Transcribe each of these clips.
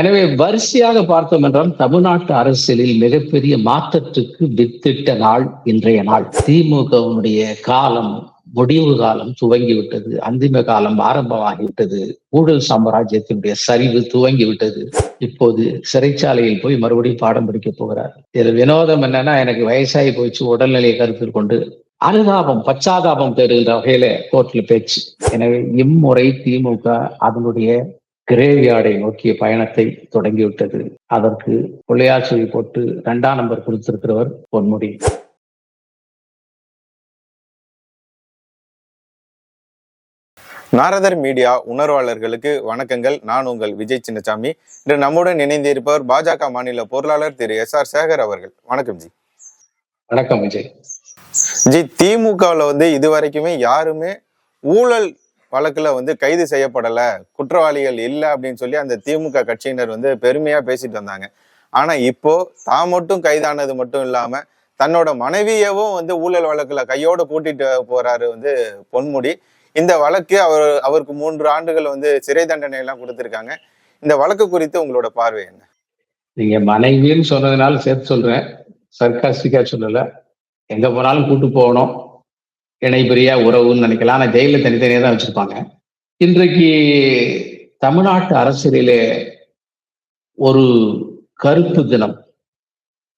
எனவே வரிசையாக பார்த்தோம் என்றால் தமிழ்நாட்டு அரசியலில் மிகப்பெரிய மாற்றத்துக்கு வித்திட்ட நாள் இன்றைய நாள். திமுகவினுடைய காலம் முடிவு காலம் துவங்கிவிட்டது. அந்திம காலம் ஆரம்பமாகிவிட்டது. ஊழல் சாம்ராஜ்யத்தினுடைய சரிவு துவங்கிவிட்டது. இப்போது சிறைச்சாலையில் போய் மறுபடியும் பாடம் படிக்க போகிறார். இதுல வினோதம் என்னன்னா எனக்கு வயசாகி போயிடுச்சு உடல்நிலையை கருத்தில் கொண்டு அனுதாபம் பச்சாதாபம் பெறுகின்ற வகையில கோர்ட்ல பேச்சு. எனவே இம்முறை திமுக அதனுடைய கிரேவியார்டை நோக்கிய பயணத்தை தொடங்கிவிட்டது. அதற்கு கொள்ளையாச்சுவை போட்டு இரண்டாம் நம்பர் கொடுத்திருக்கிறவர் பொன்முடி. நாரதர் மீடியா உணர்வாளர்களுக்கு வணக்கங்கள். நான் உங்கள் விஜய் சின்னசாமி. இன்று நம்முடன் இணைந்திருப்பவர் பாஜக மாநில பொருளாளர் திரு எஸ் ஆர் சேகர் அவர்கள். வணக்கம் ஜி. வணக்கம் விஜய். ஜி திமுகவில் வந்து இதுவரைக்குமே யாருமே ஊழல் வழக்கில் வந்து கைது செய்யப்படலை குற்றவாளிகள் இல்லை அப்படின்னு சொல்லி அந்த திமுக கட்சியினர் வந்து பெருமையாக பேசிட்டு வந்தாங்க ஆனால் இப்போ தான் மட்டும் கைதானது மட்டும் இல்லாமல் தன்னோட மனைவியவும் வந்து ஊழல் வழக்கில் கையோடு கூட்டிட்டு போறாரு வந்து பொன்முடி. இந்த வழக்கு அவர் அவருக்கு மூன்று ஆண்டுகள் வந்து சிறை தண்டனை எல்லாம் கொடுத்துருக்காங்க. இந்த வழக்கு குறித்து உங்களோட பார்வை என்ன? நீங்க மனைவின்னு சொன்னதுனால சேர்த்து சொல்றேன். சர்க்காஸ்டிக்கா சொல்லல. எங்க போனாலும் கூட்டு போகணும். இணைபிரியா உறவுன்னு நினைக்கலாம். ஆனால் ஜெயிலில் தனித்தனியாக தான் வச்சுருப்பாங்க. இன்றைக்கு தமிழ்நாட்டு அரசியலிலே ஒரு கருப்பு தினம்.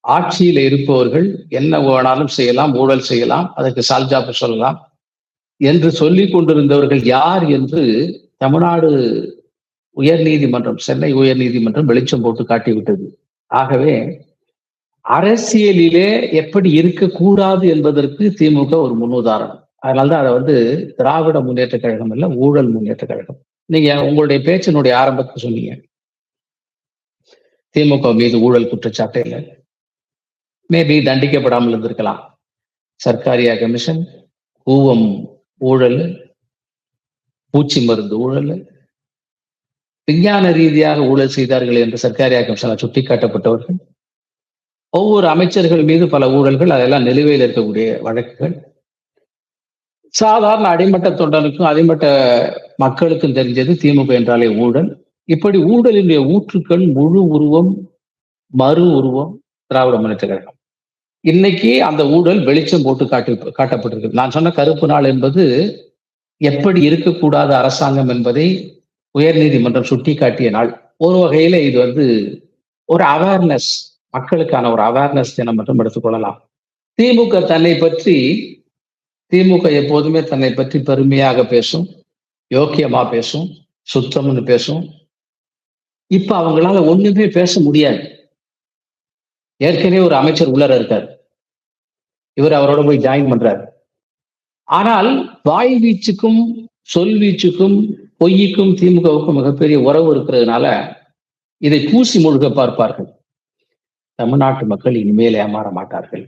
ஆட்சியில் இருப்பவர்கள் என்ன வேணாலும் செய்யலாம் ஊழல் செய்யலாம் அதற்கு சால்ஜாப்பு சொல்லலாம் என்று சொல்லி கொண்டிருந்தவர்கள் யார் என்று தமிழ்நாடு உயர்நீதிமன்றம் சென்னை உயர்நீதிமன்றம் வெளிச்சம் போட்டு காட்டிவிட்டது. ஆகவே அரசியலிலே எப்படி இருக்கக்கூடாது என்பதற்கு திமுக ஒரு முன்னுதாரணம். அதனால்தான் அதை வந்து திராவிட முன்னேற்ற கழகம் இல்ல ஊழல் முன்னேற்ற கழகம். நீங்க உங்களுடைய பேச்சினுடைய ஆரம்பத்தை சொன்னீங்க. திமுக மீது ஊழல் குற்றச்சாட்டு இல்லை. மேபி தண்டிக்கப்படாமல் இருந்திருக்கலாம். சர்க்காரியா கமிஷன் கூவம் ஊழல் பூச்சி மருந்து ஊழல் விஞ்ஞான ரீதியாக ஊழல் செய்தார்கள் என்று சர்க்காரியா கமிஷனால் சுட்டிக்காட்டப்பட்டவர்கள் ஒவ்வொரு அமைச்சர்கள் மீது பல ஊழல்கள் அதெல்லாம் நிலுவையில் இருக்கக்கூடிய வழக்குகள். சாதாரண அடிமட்ட தொண்டனுக்கும் அடிமட்ட மக்களுக்கும் தெரிஞ்சது திமுக என்றாலே ஊழல். இப்படி ஊழலினுடைய ஊற்றுக்கள் முழு உருவம் மறு உருவம் திராவிட முன்னேற்ற கழகம். இன்னைக்கு அந்த ஊழல் வெளிச்சம் போட்டு காட்டி காட்டப்பட்டிருக்கு. நான் சொன்ன கருப்பு நாள் என்பது எப்படி இருக்கக்கூடாத அரசாங்கம் என்பதை உயர்நீதிமன்றம் சுட்டி காட்டிய நாள். ஒரு வகையில இது வந்து ஒரு அவேர்னஸ் மக்களுக்கான ஒரு அவேர்னஸ் தினம் மட்டும் எடுத்துக்கொள்ளலாம். திமுக தன்னை பற்றி திமுக எப்போதுமே தன்னை பற்றி பெருமையாக பேசும் யோக்கியமா பேசும் சுத்தம்னு பேசும். இப்ப அவங்களால ஒண்ணுமே பேச முடியாது. ஏற்கனவே ஒரு அமைச்சர் உள்ளர இருக்கார். இவர் அவரோட போய் ஜாயின் பண்றாரு. ஆனால் வாய் வீச்சுக்கும் சொல் வீச்சுக்கும் பொய்யுக்கும் திமுகவுக்கும் மிகப்பெரிய உறவு இருக்கிறதுனால இதை பூசி முழுக பார்ப்பார்கள். தமிழ்நாட்டு மக்கள் இனிமேல் ஏமாற மாட்டார்கள்.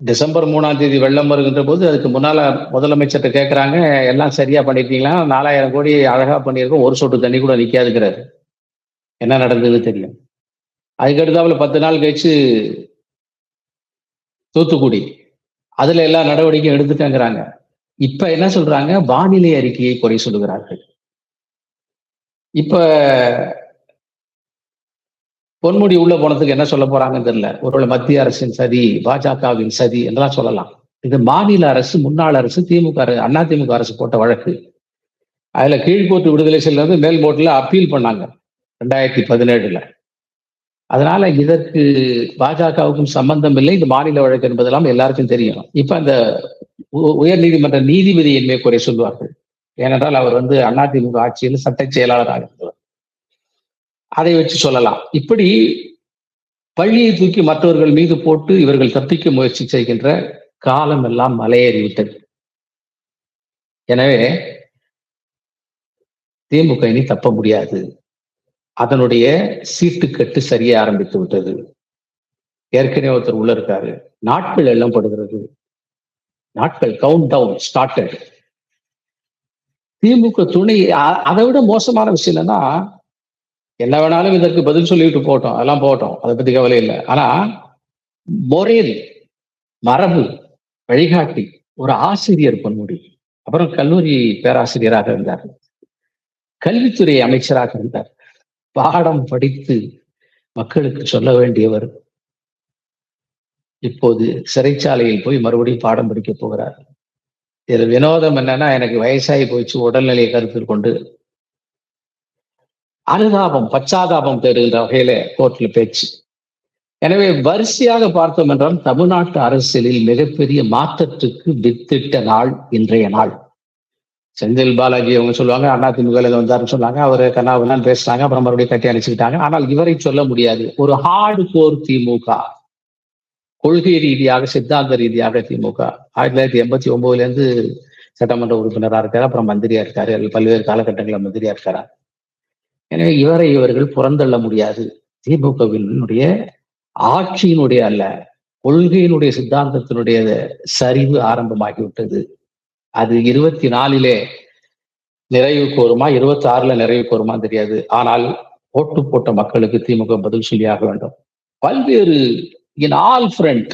டிசம்பர் மூணாம் தேதி வெள்ளம் வருகின்ற போது அதுக்கு முன்னால முதலமைச்சர்கிட்ட கேட்குறாங்க எல்லாம் சரியா பண்ணிட்டீங்களா நாலாயிரம் கோடி அழகா பண்ணியிருக்கோம் ஒரு சொட்டு தண்ணி கூட நிக்காதுங்கிறாரு. என்ன நடந்தது தெரியும் அதுக்கடுத்தாப்புல பத்து நாள் கழிச்சு தூத்துக்குடி. அதுல எல்லா நடவடிக்கையும் எடுத்துட்டேங்கிறாங்க. இப்ப என்ன சொல்றாங்க? வானிலை அறிக்கையை குறை சொல்லுகிறார்கள். இப்ப பொன்முடி உள்ள போனதுக்கு என்ன சொல்ல போறாங்கன்னு தெரியல. ஒருவேளை மத்திய அரசின் சதி பாஜகவின் சதி என்றெல்லாம் சொல்லலாம். இது மாநில அரசு முன்னாள் அரசு திமுக அண்ணா திமுக அரசு போட்ட வழக்கு. அதுல கீழ்கோர்ட்டு விடுதலை செல்வது மேல் கோர்ட்ல அப்பீல் பண்ணாங்க ரெண்டாயிரத்தி பதினேழுல. அதனால இதற்கு பாஜகவுக்கும் சம்பந்தம் இல்லை. இது மாநில வழக்கு என்பதெல்லாம் எல்லாருக்கும் தெரியும். இப்ப அந்த உயர் நீதிமன்ற நீதிபதியின் மேல் குறை சொல்வார்கள் ஏனென்றால் அவர் வந்து அதிமுக ஆட்சியில் சட்ட செயலாளராக இருந்தவர் அதை வச்சு சொல்லலாம். இப்படி பள்ளியை தூக்கி மற்றவர்கள் மீது போட்டு இவர்கள் தப்பிக்க முயற்சி செய்கின்ற காலம் எல்லாம் மலையேறிவிட்டது எனவே திமுக இனி தப்ப முடியாது. அதனுடைய சீட்டுக்கட்டு சரிய ஆரம்பித்து விட்டது. ஏற்கனவே ஒருத்தர் உள்ள இருக்காரு. நாட்கள் எல்லாம் படுகிறது. நாட்கள் கவுண்ட் டவுன் ஸ்டார்டட் திமுக துணை அதை விட மோசமான விஷயம் என்னன்னா என்ன வேணாலும் இதற்கு பதில் சொல்லிட்டு போட்டோம். அதெல்லாம் போட்டோம். அதை பத்தி கவலை இல்லை. ஆனா மொரேல் மரபு வழிகாட்டி ஒரு ஆசிரியர் பொன்முடி. அப்புறம் கல்லூரி பேராசிரியராக இருந்தார். கல்வித்துறை அமைச்சராக இருந்தார். பாடம் படித்து மக்களுக்கு சொல்ல வேண்டியவர். இப்போது சிறைச்சாலையில் போய் மறுபடியும் பாடம் படிக்க போகிறார். இதில் வினோதம் என்னன்னா எனக்கு வயசாகி போச்சு. உடல்நிலையை கருத்தில் கொண்டு அனுதாபம் பச்சாதாபம் பெறுகின்ற வகையில கோர்ட்ல பேச்சு. எனவே வரிசையாக பார்த்தோம் என்றால் தமிழ்நாட்டு அரசியலில் மிகப்பெரிய மாற்றத்துக்கு வித்திட்ட நாள் இன்றைய நாள். செந்தில் பாலாஜி அவங்க சொல்லுவாங்க அண்ணா திமுக வந்தாருன்னு சொன்னாங்க அவர் கண்ணாவெல்லாம் பேசினாங்க அப்புறம் மறுபடியும் கட்டி அணைச்சுக்கிட்டாங்க. ஆனால் இவரை சொல்ல முடியாது. ஒரு ஹார்டு கோர் திமுக கொள்கை ரீதியாக சித்தாந்த ரீதியாக திமுக. ஆயிரத்தி தொள்ளாயிரத்தி எண்பத்தி ஒன்பதுல இருந்து சட்டமன்ற உறுப்பினராக இருக்காரு அப்புறம் மந்திரியா இருக்காரு பல்வேறு காலகட்டங்களில் மந்திரியா இருக்காரு? எனவே இவரை இவர்கள் புறந்தள்ள முடியாது. திமுகவினுடைய ஆட்சியினுடைய அல்ல கொள்கையினுடைய சித்தாந்தத்தினுடைய சரிவு ஆரம்பமாகிவிட்டது. அது இருபத்தி நாலிலே நிறைவு கோருமா இருபத்தி ஆறுல நிறைவு கோருமா தெரியாது. ஆனால் ஓட்டு போட்ட மக்களுக்கு திமுக பதில் சொல்லியாக வேண்டும். பல்வேறு in all front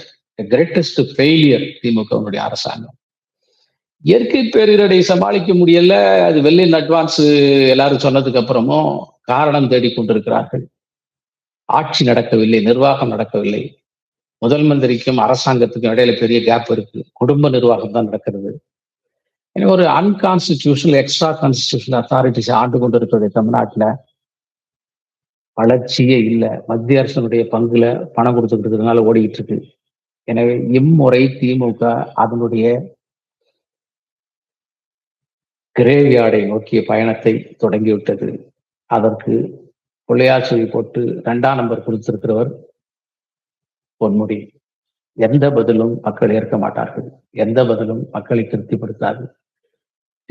greatest failure திமுகவினுடைய அரசாங்கம். இயற்கை பேரிடரை சமாளிக்க முடியல. அது வெள்ளின் அட்வான்ஸ் எல்லாரும் சொன்னதுக்கு அப்புறமும் காரணம் தேடிக்கொண்டிருக்கிறார்கள் ஆட்சி நடக்கவில்லை நிர்வாகம் நடக்கவில்லை. முதல் மந்திரிக்கும் அரசாங்கத்துக்கும் இடையில பெரிய கேப் இருக்கு. குடும்ப நிர்வாகம் தான் நடக்கிறது. எனவே ஒரு அன்கான்ஸ்டிடியூஷனல் எக்ஸ்ட்ரா கான்ஸ்டிடியூஷனல் அத்தாரிட்டிஸ் ஆண்டு கொண்டிருக்கிறது தமிழ்நாட்டில் வளர்ச்சியே இல்லை. மத்திய அரசனுடைய பங்குல பணம் கொடுத்துக்கிட்டு இருக்கிறதுனால ஓடிக்கிட்டு இருக்கு. எனவே இம்முறை திமுக அதனுடைய கிரேவியார்டை நோக்கிய பயணத்தை தொடங்கிவிட்டது. அதற்கு கொள்ளையாச்சொலி போட்டு ரெண்டாம் நம்பர் கொடுத்திருக்கிறவர் பொன்முடி. எந்த பதிலும் மக்கள் ஏற்க மாட்டார்கள். எந்த பதிலும் மக்களை திருப்திப்படுத்தாது.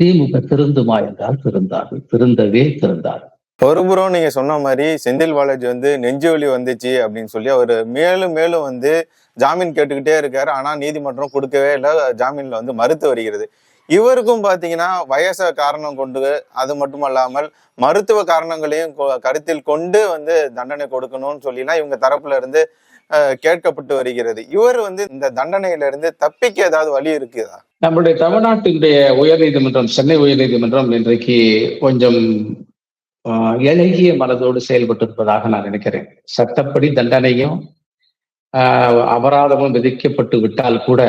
திமுக திருந்துமா என்றால் திருந்தாது. திருந்தவே திருந்தாது. ஒருபுறம் நீங்க சொன்ன மாதிரி செந்தில் பாலாஜி வந்து நெஞ்சு வலி வந்துச்சு அப்படின்னு சொல்லி அவர் மேலும் மேலும் வந்து ஜாமீன் கேட்டுக்கிட்டே இருக்காரு. ஆனா நீதிமன்றம் கொடுக்கவே இல்லை. ஜாமீன்ல வந்து மறுத்து வருகிறது. இவருக்கும் பார்த்தீங்கன்னா வயசை காரணம் கொண்டு அது மட்டும் அல்லாமல் மருத்துவ காரணங்களையும் கொ- கருத்தில் கொண்டு வந்து தண்டனை கொடுக்கணும்னு சொல்லிலாம் இவங்க தரப்புல இருந்து கேட்கப்பட்டு வருகிறது. இவர் வந்து இந்த தண்டனையில இருந்து தப்பிக்க ஏதாவது வழி இருக்குதா? நம்முடைய தமிழ்நாட்டினுடைய உயர்நீதிமன்றம் சென்னை உயர்நீதிமன்றம் இன்றைக்கு கொஞ்சம் ஆஹ், மனதோடு செயல்பட்டு இருப்பதாக நான் நினைக்கிறேன். சட்டப்படி தண்டனையும் அபராதமும் விதிக்கப்பட்டு விட்டால் கூட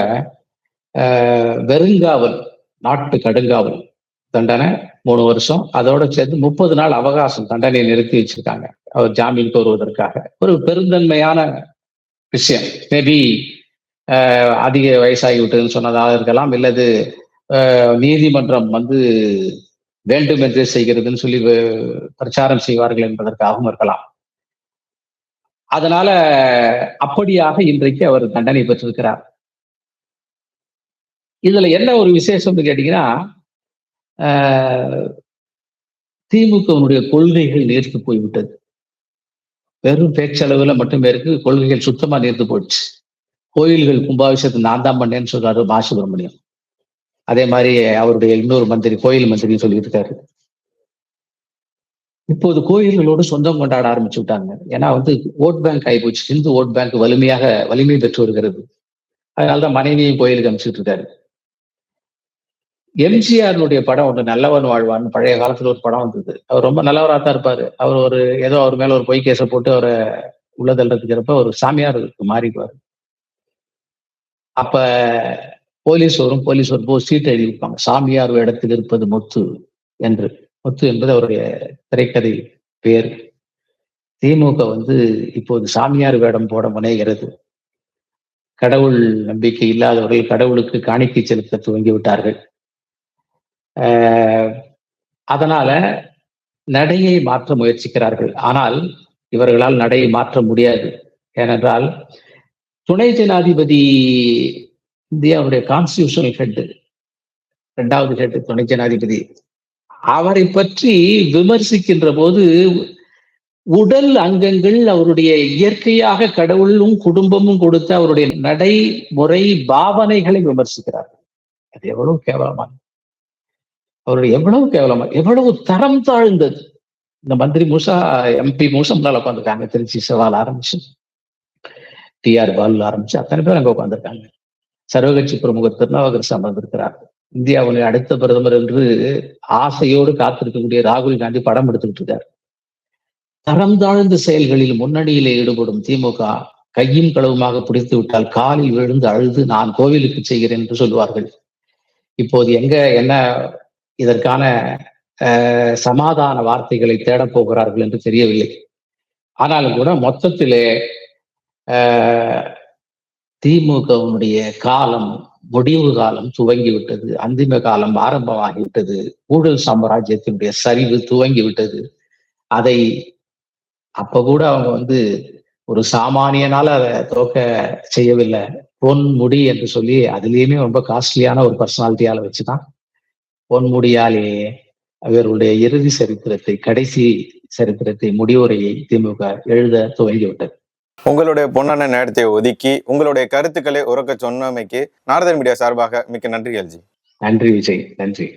வெறுங்காவல் நாட்டு கடுங்காவல் தண்டனை மூணு வருஷம். அதோட சேர்த்து முப்பது நாள் அவகாசம் தண்டனையை நிறுத்தி வச்சிருக்காங்க. அவர் ஜாமீன் கோருவதற்காக. ஒரு பெருந்தன்மையான விஷயம். மேபி அதிக வயசாகி விட்டதுன்னு சொன்னதாக இருக்கலாம். இல்லது நீதிமன்றம் வந்து வேண்டுமென்றே செய்கிறதுன்னு சொல்லி பிரச்சாரம் செய்வார்கள் என்பதற்காகவும் இருக்கலாம். அதனால அப்படியாக இன்றைக்கு அவர் தண்டனை பெற்றிருக்கிறார். இதுல என்ன ஒரு விசேஷம்னு கேட்டீங்கன்னா ஆஹ், கொள்கைகள் நேர்த்து போய்விட்டது. வெறும் பேச்சளவுல மட்டுமே இருக்கு கொள்கைகள் சுத்தமா நேர்த்து போயிடுச்சு. கோயில்கள் கும்பாபிஷேகத்தை நான் தான் பண்ணேன்னு சொல்றாரு மா சுப்பிரமணியம் அதே மாதிரி அவருடைய இன்னொரு மந்திரி கோயில் மந்திரி சொல்லிட்டு இருக்காரு. இப்போது கோயில்களோடு சொந்தம் கொண்டாட ஆரம்பிச்சு விட்டாங்க. ஏன்னா வந்து ஓட் பேங்க் ஆகிப்போச்சு இந்து ஓட் பேங்க் வலிமையாக வலிமை பெற்று வருகிறது. அதனாலதான் மனைவியும் கோயிலுக்கு அனுப்பிச்சுட்டு இருக்காரு. எம்ஜிஆருடைய படம் ஒன்று நல்லவன் வாழ்வான்னு பழைய காலத்துல ஒரு படம் வந்தது. அவர் ரொம்ப நல்லவராக தான் இருப்பாரு. அவர் ஒரு ஏதோ அவர் மேல ஒரு பொய் கேஸை போட்டு அவரை உள்ளதல்றதுக்கிறப்ப ஒரு சாமியார் மாறிக்குவார். அப்ப போலீஸ் வரும் போலீஸ் வரும்போது சீட்டு எழுதி இருப்பாங்க சாமியார் இடத்தில் இருப்பது முத்து என்று. முத்து என்பது அவருடைய திரைக்கதை பேர். திமுக வந்து இப்போது சாமியார் வேடம் போட முனைகிறது. கடவுள் நம்பிக்கை இல்லாதவர்கள் கடவுளுக்கு காணிக்கை செலுத்த துவங்கி விட்டார்கள் அதனால நடையை மாற்ற முயற்சிக்கிறார்கள். ஆனால் இவர்களால் நடையை மாற்ற முடியாது. ஏனென்றால் துணை ஜனாதிபதி இந்தியாவுடைய கான்ஸ்டியூஷனல் ஹெட் இரண்டாவது ஹெட் துணை ஜனாதிபதி அவரை பற்றி விமர்சிக்கின்ற போது உடல் அங்கங்கள் அவருடைய இயற்கையாக கடவுளும் குடும்பமும் கொடுத்த அவருடைய நடைமுறை பாவனைகளை விமர்சிக்கிறார்கள். அது எவ்வளவு கேவலமானது. அவருடைய எவ்வளவு கேவலமா எவ்வளவு தரம் தாழ்ந்தது. இந்த மந்திரி மூசா எம்பி மூசா முன்னால உட்காந்துருக்காங்க திருச்சி சவால் ஆரம்பிச்சு டிஆர் பால் ஆரம்பிச்சு அத்தனை பேர் அங்க உட்காந்துருக்காங்க சர்வகட்சி பிரமுகர் திருநாவுக்கரசு அமர்ந்திருக்கிறார். இந்தியாவுடைய அடுத்த பிரதமர் என்று ஆசையோடு காத்திருக்கக்கூடிய ராகுல் காந்தி படம் எடுத்துக்கிட்டு இருக்கார். தரம் தாழ்ந்த செயல்களில் முன்னணியிலே ஈடுபடும் திமுக கையும் களவுமாக பிடித்து விட்டால் காலில் விழுந்து அழுது நான் கோவிலுக்கு செய்கிறேன் என்று சொல்லுவார்கள். இப்போது எங்க என்ன இதற்கான சமாதான வார்த்தைகளை தேடப் போகிறார்கள் என்று தெரியவில்லை. ஆனாலும் கூட மொத்தத்திலே திமுகவினுடைய காலம் முடிவு காலம் துவங்கிவிட்டது. அந்திம காலம் ஆரம்பமாகிவிட்டது. ஊழல் சாம்ராஜ்யத்தினுடைய சரிவு துவங்கிவிட்டது. அதை அப்ப கூட அவங்க வந்து ஒரு சாமானியனால அதை துவக்க செய்யவில்லை. பொன்முடி என்று சொல்லி அதுலேயுமே ரொம்ப காஸ்ட்லியான ஒரு பர்சனாலிட்டியால வச்சுதான் பொன்முடியாலே அவர்களுடைய இறுதி சரித்திரத்தை கடைசி சரித்திரத்தை முடிவுரையை திமுக எழுத துவங்கிவிட்டது. உங்களுடைய பொன்னான நேரத்தை ஒதுக்கி உங்களுடைய கருத்துக்களை உறக்க சொன்னமைக்கு நாரதன் மீடியா சார்பாக மிக்க நன்றி எல்ஜி. நன்றி விஜய். நன்றி.